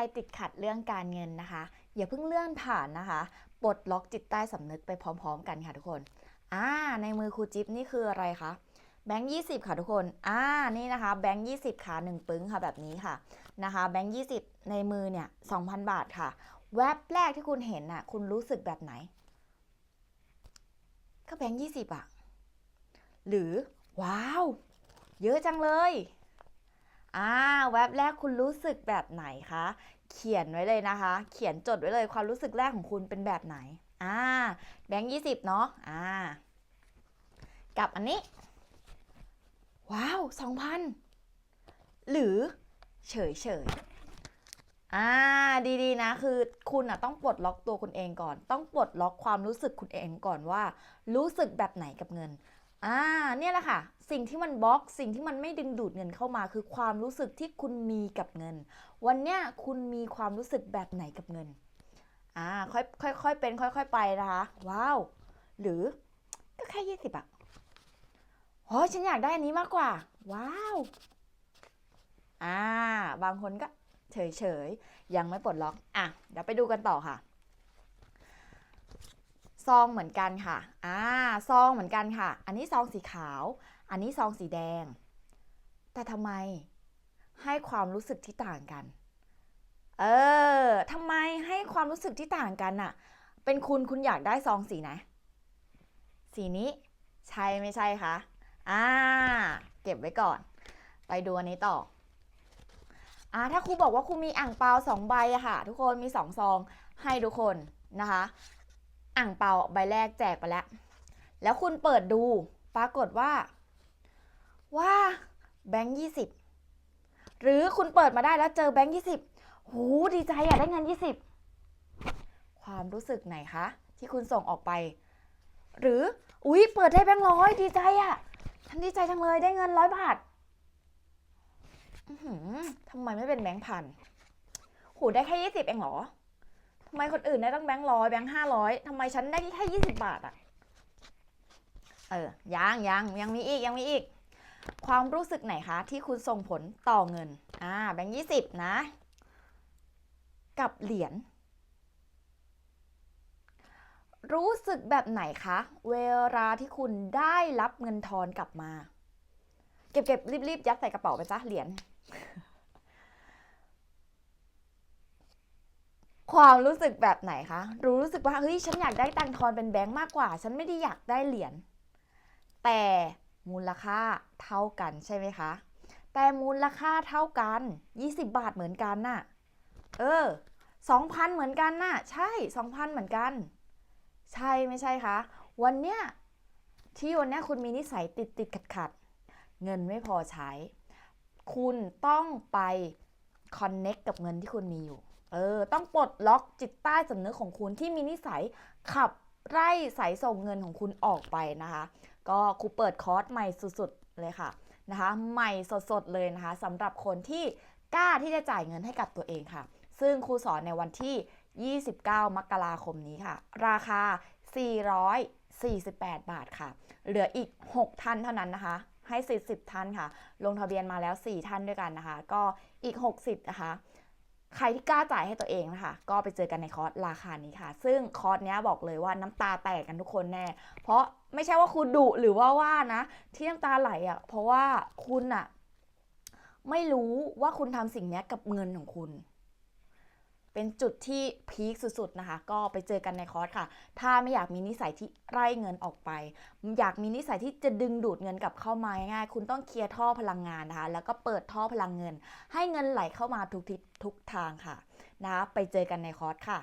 รติดขัดเรื่องการเงินนะคะ อย่าเพิ่งเลื่อนผ่านนะคะปลดล็อกจิตใต้สำนึกไปพร้อม ๆ กันค่ะทุกคนอ่าในมือครูจิ๊บนี่คืออะไรคะแบงค์20ค่ะทุกคนอ่านี่นะคะแบงค์20ค่ะ1ปึ้งค่ะแบบนี้ค่ะนะคะแบงค์20ในมือเนี่ย2,000บาทค่ะ แวบแรกที่คุณเห็นน่ะคุณรู้สึกแบบไหน ก็แบงค์ยี20อะหรือ ว้าว เยอะจังเลย อ่าแว็บแรกคุณรู้สึกแบบไหนคะ เขียนไว้เลยนะคะ เขียนจดไว้เลยความรู้สึกแรกของคุณเป็นแบบไหน อ่า แบงค์ยี่สิบเนาะ อ่า กับอันนี้ ว้าวสองพันหรือเฉยเฉยอ่าดีๆนะคือคุณอะต้องปลดล็อกตัวคุณเองก่อน ต้องปลดล็อกความรู้สึกคุณเองก่อนว่า รู้สึกแบบไหนกับเงิน อ่าเนี่ยแหละค่ะ สิ่งที่มันบล็อกสิ่งที่มันไม่ดึงดูดเงินเข้ามาคือความรู้สึกที่คุณมีกับเงิน วันเนี้ยคุณมีความรู้สึกแบบไหนกับเงินอ่าค่อยค่อยค่อยเป็นค่อยๆไปนะคะว้าวหรือก็แค่ยี่สิบอะโอ้ยฉันอยากได้อันนี้มากกว่า ว้าวอ่าบางคนก็เฉยๆยังไม่ปลดล็อกอะเดี๋ยวไปดูกันต่อค่ะ ซองเหมือนกันค่ะ อ่า ซองเหมือนกันค่ะ อันนี้ซองสีขาว อันนี้ซองสีแดง แต่ทำไมให้ความรู้สึกที่ต่างกัน เออทำไมให้ความรู้สึกที่ต่างกันน่ะเป็นคุณคุณอยากได้ซองสีไหน สีนี้ ใช่ไม่ใช่คะ อ่า เก็บไว้ก่อน ไปดูอันนี้ต่ออ่าถ้าครูบอกว่าครูมีอ่างเปาสองใบอะค่ะ ทุกคนมีสองซองให้ทุกคนนะคะ อ่างเปาใบแรกแจกไปแล้ว แล้วคุณเปิดดูปรากฏว่า ว่าแบงค์ยี่สิบหรือคุณเปิดมาได้แล้วเจอแบงค์ยี่สิบหูดีใจอะได้เงินยี่สิบความรู้สึกไหนคะ ที่คุณส่งออกไป หรืออุ๊ย เปิดได้แบงค์ร้อยดีใจอะฉันดีใจจังเลยได้เงินร้อยบาททำไมไม่เป็นแบงค์พันหูได้แค่ยี่สิบเองเหรอ ทำไมคนอื่นได้ตั้งแบงค์ร้อยแบงค์ห้าร้อยทำไมฉันได้แค่ยี่สิบบาทอะเออยังยังยังมีอีกยังมีอีก ความรู้สึกไหนคะ ที่คุณส่งผลต่อเงิน อ่า แบงค์ยี่สิบนะ กับเหรียญรู้สึกแบบไหนคะ เวลาที่คุณได้รับเงินทอนกลับมา เก็บเก็บรีบรีบยัดใส่กระเป๋าไปซะเหรียญ ความรู้สึกแบบไหนคะรู้รู้สึกว่าเฮ้ยฉันอยากได้ตังทอนเป็นแบงค์มากกว่า ฉันไม่ได้อยากได้เหรียญแต่มูลค่าเท่ากันใช่ไหมคะ แต่มูลค่าเท่ากัน 20 บาทเหมือนกันน่ะ เออ2,000 เหมือนกันน่ะ ใช่ 2,000 เหมือนกัน ใช่ไม่ใช่คะ วันเนี้ยที่วันเนี้ยคุณมีนิสัยติดติดขัดขัดเงินไม่พอใช้ คุณต้องไปคอนเน็กกับเงินที่คุณมีอยู่ เออ ต้องปลดล็อกจิตใต้สำนึกของคุณที่มีนิสัยขับไล่สายส่งเงินของคุณออกไปนะคะ ก็ครูเปิดคอร์สใหม่สุดๆเลยค่ะนะคะ ใหม่สดๆเลยนะคะสำหรับคนที่กล้าที่จะจ่ายเงินให้กับตัวเองค่ะ ซึ่งครูสอนในวันที่ 29 มกราคมนี้ค่ะ ราคา 448 บาทค่ะ เหลืออีก 6 ท่านเท่านั้นนะคะให้ 40 ท่านค่ะ ลงทะเบียนมาแล้ว 4 ท่านด้วยกันนะคะ ก็อีก 60 นะคะ ใครที่กล้าจ่ายให้ตัวเองนะคะ ก็ไปเจอกันในคอร์สราคานี้ค่ะ ซึ่งคอร์สเนี้ยบอกเลยว่าน้ำตาแตกกันทุกคนแน่ เพราะไม่ใช่ว่าคุณดุหรือว่าว่านะ ที่น้ำตาไหลอะ่ะเพราะว่าคุณอะไม่รู้ว่าคุณทำสิ่งเนี้ยกับเงินของคุณ เป็นจุดที่พีคสุดๆนะคะ ก็ไปเจอกันในคอร์สค่ะ ถ้าไม่อยากมีนิสัยที่ไล่เงินออกไป อยากมีนิสัยที่จะดึงดูดเงินกลับเข้ามาง่ายๆคุณต้องเคลียร์ท่อพลังงานนะคะ แล้วก็เปิดท่อพลังเงิน ให้เงินไหลเข้ามาทุกทิศทุกทางค่ะนะะไปเจอกันในคอร์สค่ะ